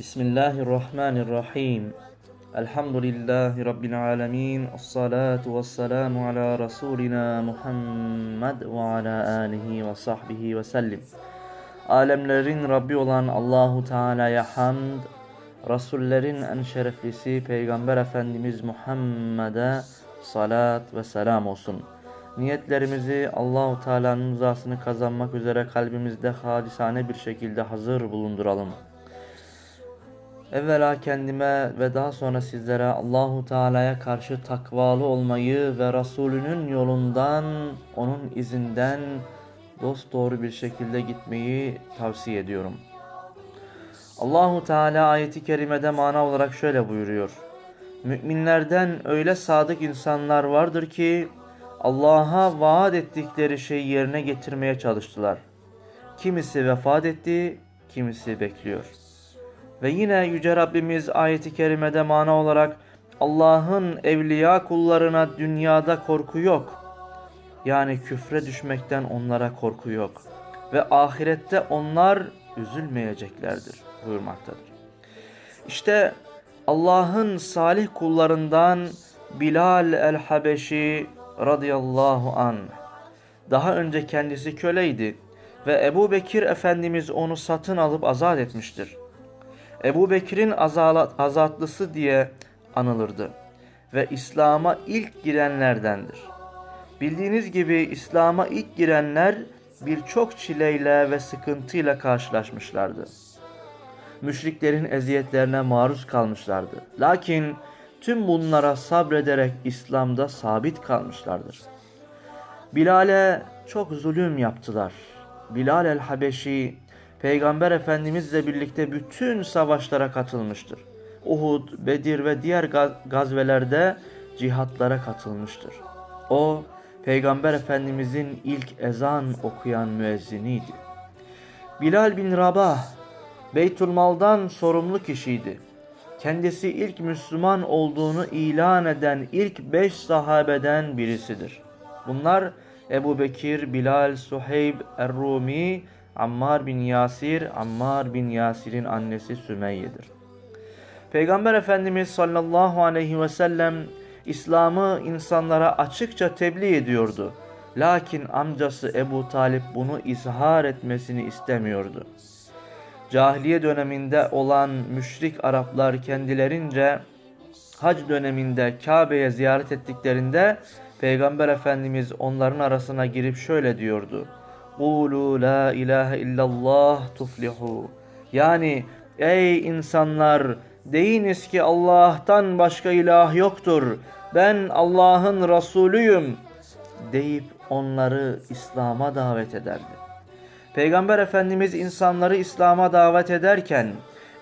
Bismillahirrahmanirrahim. Elhamdülillahi Rabbil alemin. Esselatu vesselamu ala Resulina Muhammed ve ala alihi ve sahbihi ve sellim. Alemlerin Rabbi olan Allahu Teala'ya hamd, Resullerin en şereflisi Peygamber Efendimiz Muhammed'e salat ve selam olsun. Niyetlerimizi Allahu Teala'nın rızasını kazanmak üzere kalbimizde halisane bir şekilde hazır bulunduralım. Evvela kendime ve daha sonra sizlere Allahu Teala'ya karşı takvalı olmayı ve Resulünün yolundan, onun izinden dost doğru bir şekilde gitmeyi tavsiye ediyorum. Allahu Teala ayeti kerimede mana olarak şöyle buyuruyor. Müminlerden öyle sadık insanlar vardır ki Allah'a vaat ettikleri şeyi yerine getirmeye çalıştılar. Kimisi vefat etti, kimisi bekliyor. Ve yine Yüce Rabbimiz ayeti kerimede mana olarak Allah'ın evliya kullarına dünyada korku yok. Yani küfre düşmekten onlara korku yok. Ve ahirette onlar üzülmeyeceklerdir buyurmaktadır. İşte Allah'ın salih kullarından Bilal el-Habeşi radıyallahu an. Daha önce kendisi köleydi ve Ebu Bekir Efendimiz onu satın alıp azat etmiştir. Ebu Bekir'in azatlısı diye anılırdı ve İslam'a ilk girenlerdendir. Bildiğiniz gibi İslam'a ilk girenler birçok çileyle ve sıkıntıyla karşılaşmışlardı. Müşriklerin eziyetlerine maruz kalmışlardı. Lakin tüm bunlara sabrederek İslam'da sabit kalmışlardır. Bilal'e çok zulüm yaptılar. Bilal el-Habeşi Peygamber Efendimizle birlikte bütün savaşlara katılmıştır. Uhud, Bedir ve diğer gaz gazvelerde cihatlara katılmıştır. O, Peygamber Efendimizin ilk ezan okuyan müezziniydi. Bilal bin Rabah, Beytülmal'dan sorumlu kişiydi. Kendisi ilk Müslüman olduğunu ilan eden ilk beş sahabeden birisidir. Bunlar Ebu Bekir, Bilal, Suheyb, Er-Rumi, Ammar bin Yasir, Ammar bin Yasir'in annesi Sümeyye'dir. Peygamber Efendimiz sallallahu aleyhi ve sellem İslam'ı insanlara açıkça tebliğ ediyordu. Lakin amcası Ebu Talip bunu izhar etmesini istemiyordu. Cahiliye döneminde olan müşrik Araplar kendilerince hac döneminde Kabe'ye ziyaret ettiklerinde Peygamber Efendimiz onların arasına girip şöyle diyordu. Kulu la ilahe illallah tuflihu. Yani ey insanlar deyiniz ki Allah'tan başka ilah yoktur. Ben Allah'ın Resulüyüm deyip onları İslam'a davet ederdi. Peygamber Efendimiz insanları İslam'a davet ederken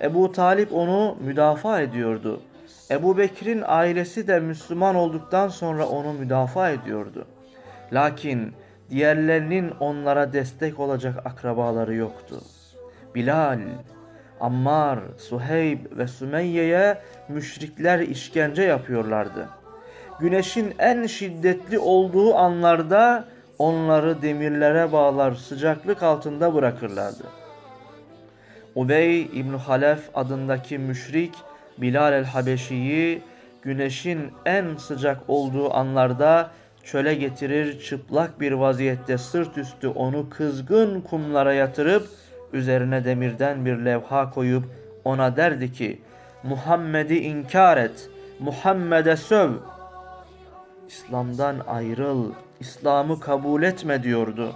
Ebu Talip onu müdafaa ediyordu. Ebu Bekir'in ailesi de Müslüman olduktan sonra onu müdafaa ediyordu. Lakin diğerlerinin onlara destek olacak akrabaları yoktu. Bilal, Ammar, Suheyb ve Sümeyye'ye müşrikler işkence yapıyorlardı. Güneşin en şiddetli olduğu anlarda onları demirlere bağlar sıcaklık altında bırakırlardı. Ubey İbn Halef adındaki müşrik Bilal el-Habeşi'yi güneşin en sıcak olduğu anlarda çöle getirir çıplak bir vaziyette sırt üstü onu kızgın kumlara yatırıp üzerine demirden bir levha koyup ona derdi ki Muhammed'i inkar et, Muhammed'e söv. İslam'dan ayrıl, İslam'ı kabul etme diyordu.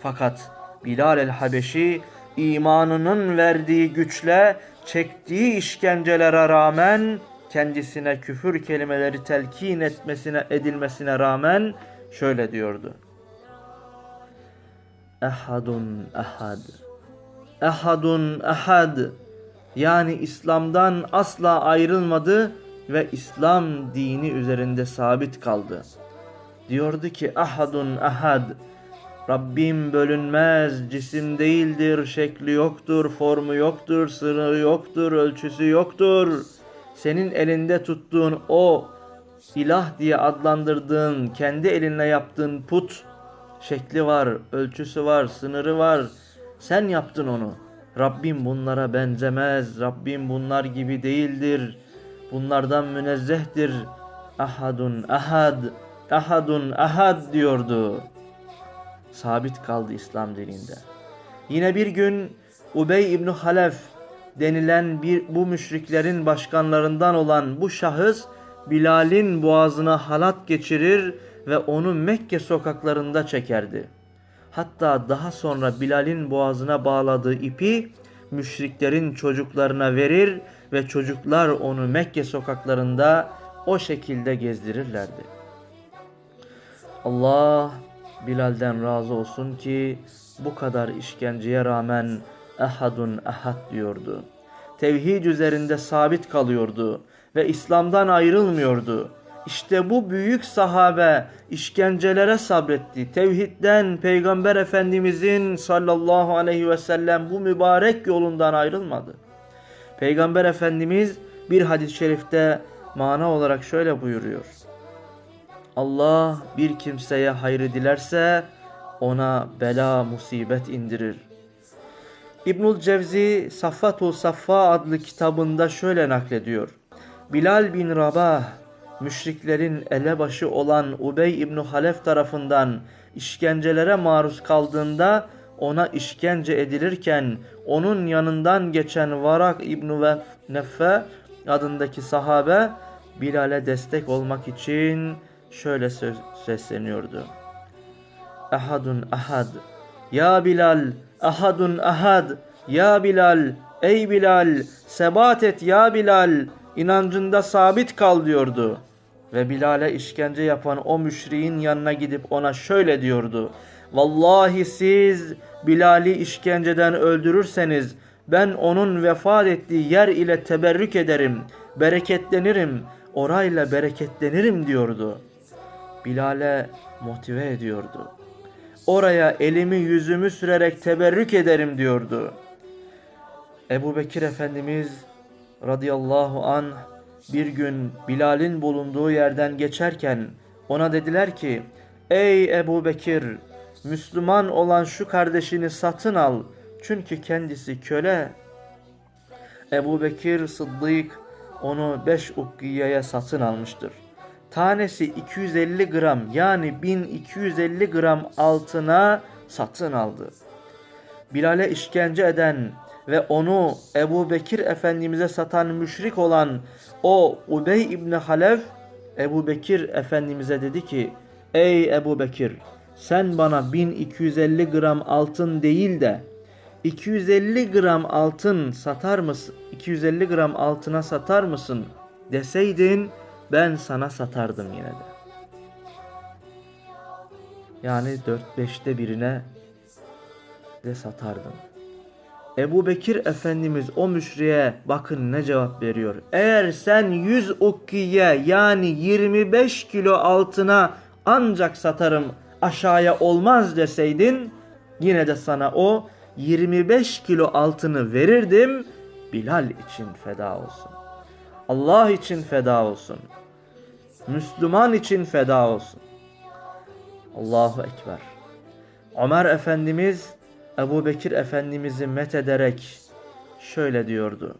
Fakat Bilal el-Habeşi imanının verdiği güçle çektiği işkencelere rağmen kendisine küfür kelimeleri telkin etmesine edilmesine rağmen şöyle diyordu. Ehadun ehad. Ehadun ehad. Yani İslam'dan asla ayrılmadı ve İslam dini üzerinde sabit kaldı. Diyordu ki ahadun ahad. Rabbim bölünmez, cisim değildir, şekli yoktur, formu yoktur, sırrı yoktur, ölçüsü yoktur. Senin elinde tuttuğun o ilah diye adlandırdığın, kendi elinle yaptığın put şekli var, ölçüsü var, sınırı var. Sen yaptın onu. Rabbim bunlara benzemez. Rabbim bunlar gibi değildir. Bunlardan münezzehtir. Ahadun ahad, ahadun ahad diyordu. Sabit kaldı İslam dininde. Yine bir gün Ubey İbni Halef denilen bir bu müşriklerin başkanlarından olan bu şahıs Bilal'in boğazına halat geçirir ve onu Mekke sokaklarında çekerdi. Hatta daha sonra Bilal'in boğazına bağladığı ipi müşriklerin çocuklarına verir ve çocuklar onu Mekke sokaklarında o şekilde gezdirirlerdi. Allah Bilal'den razı olsun ki bu kadar işkenceye rağmen ehadun ehad diyordu. Tevhid üzerinde sabit kalıyordu ve İslam'dan ayrılmıyordu. İşte bu büyük sahabe işkencelere sabretti. Tevhidden Peygamber Efendimizin sallallahu aleyhi ve sellem bu mübarek yolundan ayrılmadı. Peygamber Efendimiz bir hadis-i şerifte mana olarak şöyle buyuruyor. Allah bir kimseye hayrı dilerse ona bela musibet indirir. İbnül Cevzi Saffatul Saffa adlı kitabında şöyle naklediyor. Bilal bin Rabah müşriklerin elebaşı olan Ubey İbni Halef tarafından işkencelere maruz kaldığında ona işkence edilirken onun yanından geçen Varak İbni Neffe adındaki sahabe Bilal'e destek olmak için şöyle sesleniyordu. Ahadun ahad. Ya Bilal, ahadun ahad. Ya Bilal, ey Bilal, sebat et ya Bilal. İnancında sabit kal diyordu. Ve Bilal'e işkence yapan o müşriğin yanına gidip ona şöyle diyordu. Vallahi siz Bilal'i işkenceden öldürürseniz ben onun vefat ettiği yer ile teberrük ederim, bereketlenirim, orayla bereketlenirim diyordu. Bilal'e motive ediyordu. Oraya elimi yüzümü sürerek teberrük ederim diyordu. Ebu Bekir Efendimiz radıyallahu an bir gün Bilal'in bulunduğu yerden geçerken ona dediler ki Ey Ebu Bekir Müslüman olan şu kardeşini satın al çünkü kendisi köle. Ebu Bekir Sıddık onu beş ukkiyeye satın almıştır. Tanesi 250 gram yani 1250 gram altına satın aldı. Bilal'e işkence eden ve onu Ebu Bekir Efendimiz'e satan müşrik olan o Ubey İbni Halef Ebu Bekir Efendimiz'e dedi ki Ey Ebu Bekir sen bana 1250 gram altın değil de 250 gram altın satar mısın? 250 gram altına satar mısın? Deseydin ben sana satardım yine de. Yani 4-5'te birine de satardım. Ebu Bekir Efendimiz o müşriye bakın ne cevap veriyor. Eğer sen 100 ukkiye yani 25 kilo altına ancak satarım aşağıya olmaz deseydin yine de sana o 25 kilo altını verirdim Bilal için feda olsun. Allah için feda olsun. Müslüman için feda olsun. Allahu Ekber. Ömer Efendimiz Ebu Bekir Efendimiz'i met ederek şöyle diyordu.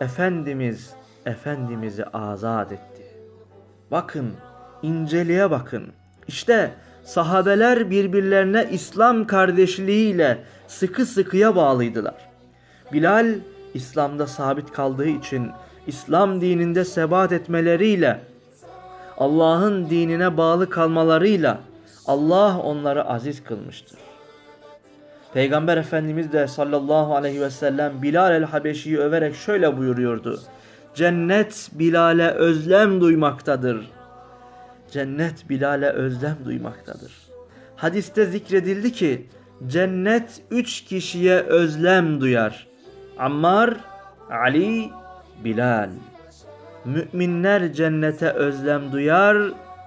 Efendimiz Efendimiz'i azat etti. Bakın inceliğe bakın. İşte sahabeler birbirlerine İslam kardeşliğiyle sıkı sıkıya bağlıydılar. Bilal İslam'da sabit kaldığı için İslam dininde sebat etmeleriyle Allah'ın dinine bağlı kalmalarıyla Allah onları aziz kılmıştır. Peygamber Efendimiz de sallallahu aleyhi ve sellem Bilal el-Habeşi'yi överek şöyle buyuruyordu. Cennet Bilal'e özlem duymaktadır. Cennet Bilal'e özlem duymaktadır. Hadiste zikredildi ki cennet üç kişiye özlem duyar. Ammar, Ali, Bilal. Müminler cennete özlem duyar.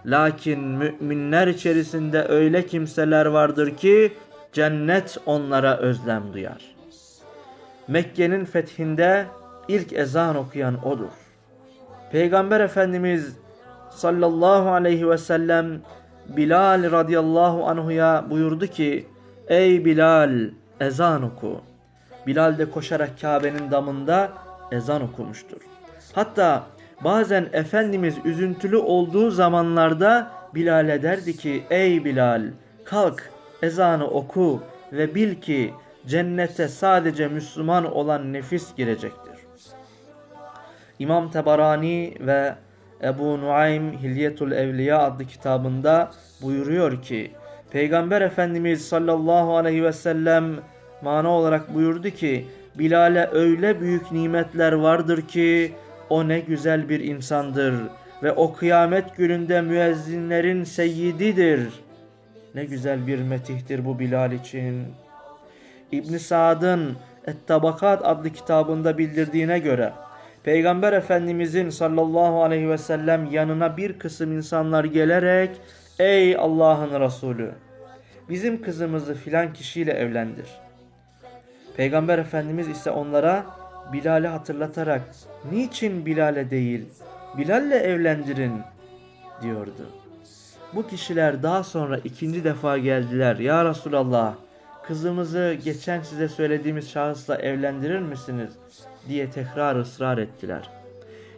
Lakin müminler içerisinde öyle kimseler vardır ki cennet onlara özlem duyar. Mekke'nin fethinde ilk ezan okuyan odur. Peygamber Efendimiz sallallahu aleyhi ve sellem Bilal radıyallahu anhuya buyurdu ki Ey Bilal ezan oku. Bilal de koşarak Kabe'nin damında ezan okumuştur. Hatta bazen Efendimiz üzüntülü olduğu zamanlarda Bilal'e derdi ki ey Bilal kalk ezanı oku ve bil ki cennete sadece Müslüman olan nefis girecektir. İmam Tebarani ve Ebu Nuaym Hilyetul Evliya adlı kitabında buyuruyor ki Peygamber Efendimiz sallallahu aleyhi ve sellem mana olarak buyurdu ki Bilal'e öyle büyük nimetler vardır ki o ne güzel bir insandır ve o kıyamet gününde müezzinlerin seyyididir. Ne güzel bir metihtir bu Bilal için. İbn Sa'd'ın Et-Tabakat adlı kitabında bildirdiğine göre Peygamber Efendimizin sallallahu aleyhi ve sellem yanına bir kısım insanlar gelerek Ey Allah'ın Resulü bizim kızımızı filan kişiyle evlendir. Peygamber Efendimiz ise onlara Bilal'i hatırlatarak niçin Bilal'e değil Bilal'le evlendirin diyordu. Bu kişiler daha sonra ikinci defa geldiler. Ya Resulallah kızımızı geçen size söylediğimiz şahısla evlendirir misiniz? diye tekrar ısrar ettiler.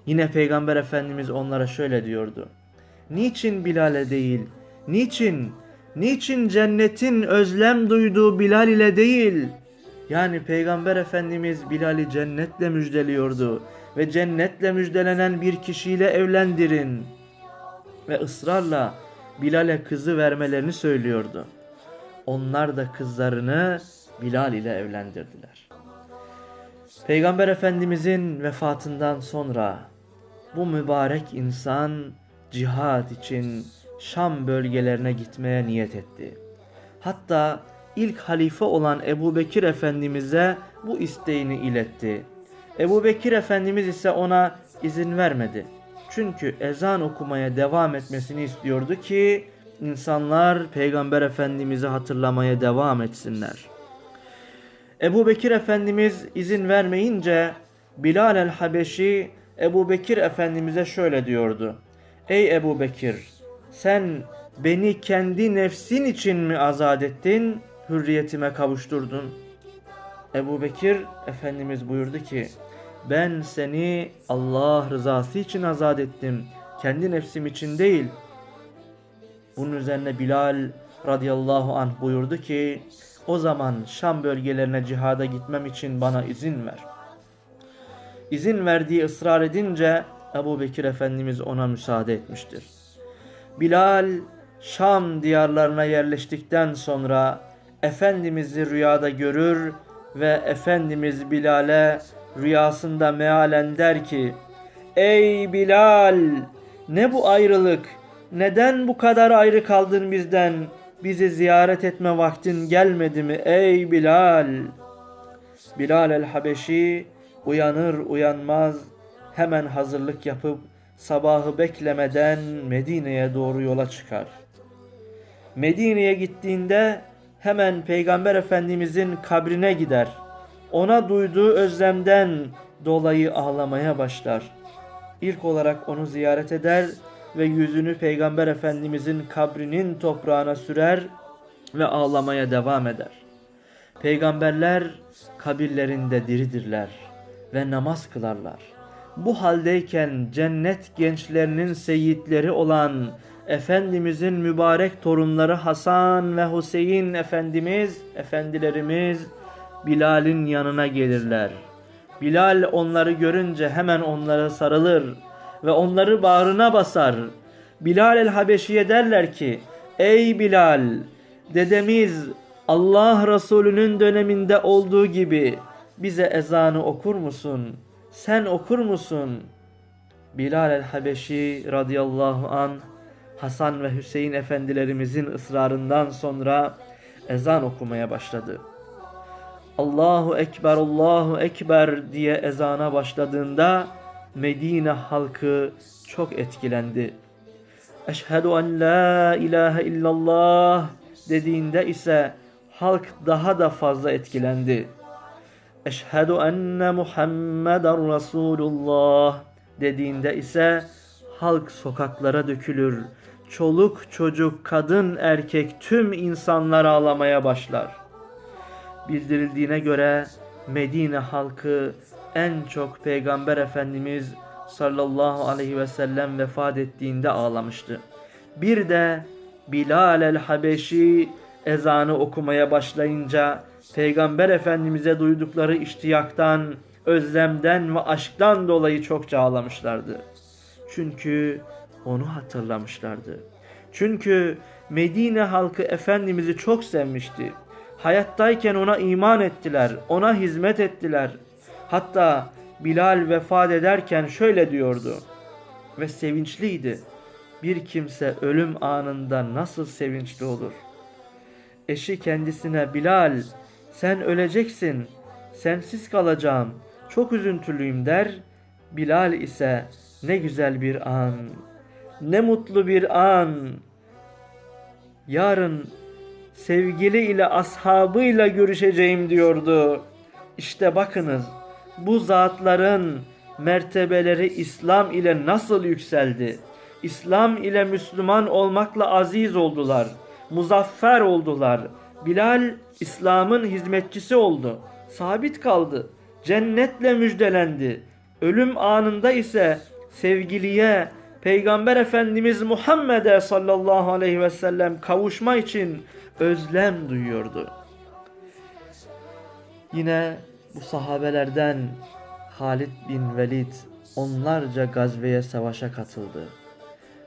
Yine Peygamber Efendimiz onlara şöyle diyordu. Niçin Bilal'e değil? Niçin? Niçin cennetin özlem duyduğu Bilal ile değil? Yani Peygamber Efendimiz Bilal'i cennetle müjdeliyordu ve cennetle müjdelenen bir kişiyle evlendirin ve ısrarla Bilal'e kızı vermelerini söylüyordu. Onlar da kızlarını Bilal ile evlendirdiler. Peygamber Efendimizin vefatından sonra bu mübarek insan cihad için Şam bölgelerine gitmeye niyet etti. Hatta ilk halife olan Ebu Bekir Efendimiz'e bu isteğini iletti. Ebu Bekir Efendimiz ise ona izin vermedi. Çünkü ezan okumaya devam etmesini istiyordu ki insanlar Peygamber Efendimiz'i hatırlamaya devam etsinler. Ebu Bekir Efendimiz izin vermeyince Bilal el-Habeşi Ebu Bekir Efendimiz'e şöyle diyordu. Ey Ebu Bekir sen beni kendi nefsin için mi azat ettin, hürriyetime kavuşturdun? Ebu Bekir Efendimiz buyurdu ki ben seni Allah rızası için azat ettim. Kendi nefsim için değil. Bunun üzerine Bilal radıyallahu anh buyurdu ki o zaman Şam bölgelerine cihada gitmem için bana izin ver. İzin verdiği ısrar edince Ebu Bekir Efendimiz ona müsaade etmiştir. Bilal Şam diyarlarına yerleştikten sonra Efendimiz'i rüyada görür ve Efendimiz Bilal'e rüyasında mealen der ki Ey Bilal ne bu ayrılık? Neden bu kadar ayrı kaldın bizden? Bizi ziyaret etme vaktin gelmedi mi ey Bilal? Bilal el-Habeşi uyanır uyanmaz hemen hazırlık yapıp sabahı beklemeden Medine'ye doğru yola çıkar. Medine'ye gittiğinde hemen Peygamber Efendimizin kabrine gider. Ona duyduğu özlemden dolayı ağlamaya başlar. İlk olarak onu ziyaret eder ve yüzünü Peygamber Efendimizin kabrinin toprağına sürer ve ağlamaya devam eder. Peygamberler kabirlerinde diridirler ve namaz kılarlar. Bu haldeyken cennet gençlerinin seyitleri olan Efendimizin mübarek torunları Hasan ve Hüseyin Efendimiz, efendilerimiz Bilal'in yanına gelirler. Bilal onları görünce hemen onlara sarılır ve onları bağrına basar. Bilal el Habeşi'ye derler ki, Ey Bilal, dedemiz Allah Resulü'nün döneminde olduğu gibi bize ezanı okur musun? Sen okur musun? Bilal el Habeşi radıyallahu an Hasan ve Hüseyin efendilerimizin ısrarından sonra ezan okumaya başladı. Allahu Ekber, Allahu Ekber diye ezana başladığında Medine halkı çok etkilendi. Eşhedü en la ilahe illallah dediğinde ise halk daha da fazla etkilendi. Eşhedü enne Muhammeden Resulullah dediğinde ise halk sokaklara dökülür. Çoluk çocuk kadın erkek tüm insanlar ağlamaya başlar. Bildirildiğine göre Medine halkı en çok Peygamber Efendimiz sallallahu aleyhi ve sellem vefat ettiğinde ağlamıştı. Bir de Bilal el Habeşi ezanı okumaya başlayınca Peygamber Efendimiz'e duydukları iştiyaktan, özlemden ve aşktan dolayı çokça ağlamışlardı. Çünkü onu hatırlamışlardı. Çünkü Medine halkı Efendimiz'i çok sevmişti. Hayattayken ona iman ettiler, ona hizmet ettiler. Hatta Bilal vefat ederken şöyle diyordu ve sevinçliydi. Bir kimse ölüm anında nasıl sevinçli olur? Eşi kendisine Bilal sen öleceksin, sensiz kalacağım, çok üzüntülüyüm der. Bilal ise ne güzel bir an, ne mutlu bir an. Yarın sevgili ile ashabıyla görüşeceğim diyordu. İşte bakınız bu zatların mertebeleri İslam ile nasıl yükseldi? İslam ile Müslüman olmakla aziz oldular. Muzaffer oldular. Bilal İslam'ın hizmetçisi oldu. Sabit kaldı. Cennetle müjdelendi. Ölüm anında ise sevgiliye Peygamber Efendimiz Muhammed'e sallallahu aleyhi ve sellem kavuşma için özlem duyuyordu. Yine bu sahabelerden Halid bin Velid onlarca gazveye savaşa katıldı.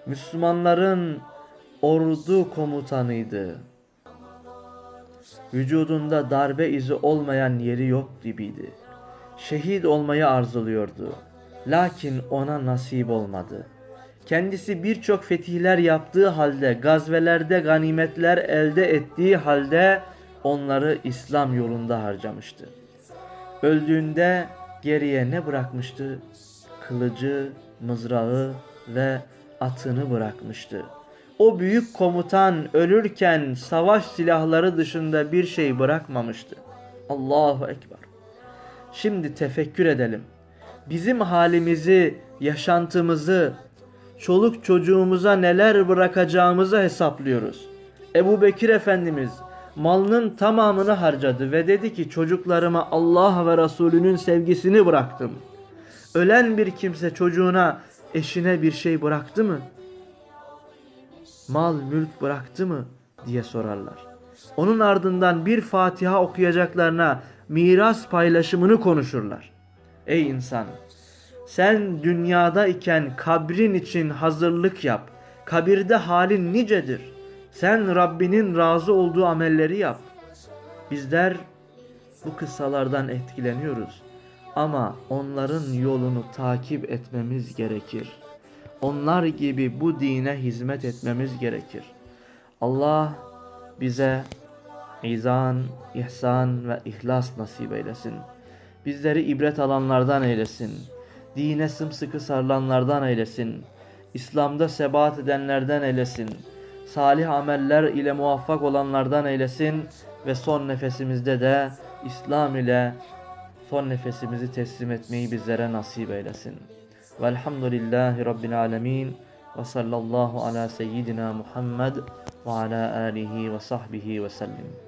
Müslümanların ordu komutanıydı. Vücudunda darbe izi olmayan yeri yok gibiydi. Şehit olmayı arzuluyordu. Lakin ona nasip olmadı. Kendisi birçok fetihler yaptığı halde, gazvelerde ganimetler elde ettiği halde onları İslam yolunda harcamıştı. Öldüğünde geriye ne bırakmıştı? Kılıcı, mızrağı ve atını bırakmıştı. O büyük komutan ölürken savaş silahları dışında bir şey bırakmamıştı. Allahu Ekber. Şimdi tefekkür edelim. Bizim halimizi, yaşantımızı, çoluk çocuğumuza neler bırakacağımızı hesaplıyoruz. Ebu Bekir Efendimiz malının tamamını harcadı ve dedi ki çocuklarıma Allah ve Resulünün sevgisini bıraktım. Ölen bir kimse çocuğuna, eşine bir şey bıraktı mı? Mal, mülk bıraktı mı? diye sorarlar. Onun ardından bir Fatiha okuyacaklarına miras paylaşımını konuşurlar. Ey insan! Sen dünyada iken kabrin için hazırlık yap. Kabirde halin nicedir. Sen Rabbinin razı olduğu amelleri yap. Bizler bu kıssalardan etkileniyoruz. Ama onların yolunu takip etmemiz gerekir. Onlar gibi bu dine hizmet etmemiz gerekir. Allah bize izan, ihsan ve ihlas nasip eylesin. Bizleri ibret alanlardan eylesin. Dine sımsıkı sarılanlardan eylesin. İslam'da sebat edenlerden eylesin. Salih ameller ile muvaffak olanlardan eylesin. Ve son nefesimizde de İslam ile son nefesimizi teslim etmeyi bizlere nasip eylesin. Velhamdülillahi Rabbil alemin. Ve sallallahu ala seyyidina Muhammed ve ala alihi ve sahbihi ve sellim.